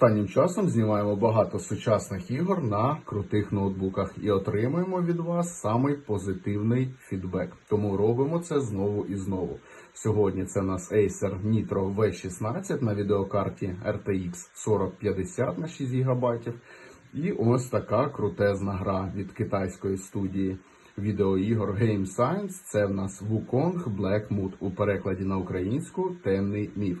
Останнім часом знімаємо багато сучасних ігор на крутих ноутбуках і отримуємо від вас самий позитивний фідбек. Тому робимо це знову і знову. Сьогодні це у нас Acer Nitro V16 на відеокарті RTX 4050 на 6 ГБ. І ось така крутезна гра від китайської студії відеоігор Game Science. Це в нас Wukong Black Mood у перекладі на українську Темний міф.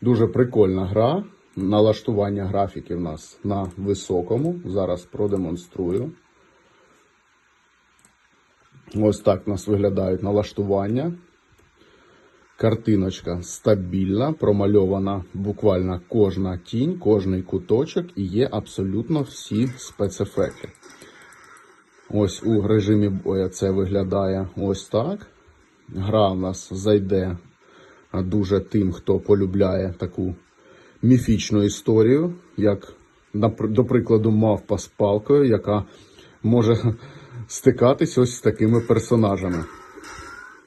Дуже прикольна гра. Налаштування графіки в нас на високому. Зараз продемонструю. Ось так у нас виглядають налаштування. Картиночка стабільна, промальована буквально кожна тінь, кожний куточок і є абсолютно всі спецефекти. Ось у режимі боя це виглядає ось так. Гра в нас зайде дуже тим, хто полюбляє таку міфічну історію, як, до прикладу, мавпа з палкою, яка може стикатись ось з такими персонажами.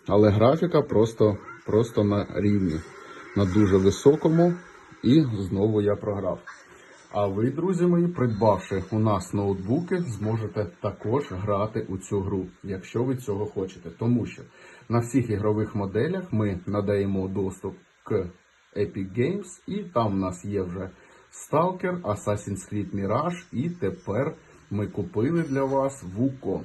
Але графіка просто, просто на рівні, на дуже високому, і знову я програв. А ви, друзі мої, придбавши у нас ноутбуки, зможете також грати у цю гру, якщо ви цього хочете. Тому що на всіх ігрових моделях ми надаємо доступ к Epic Games, і там в нас є вже Stalker, Assassin's Creed Mirage, і тепер ми купили для вас Wukong.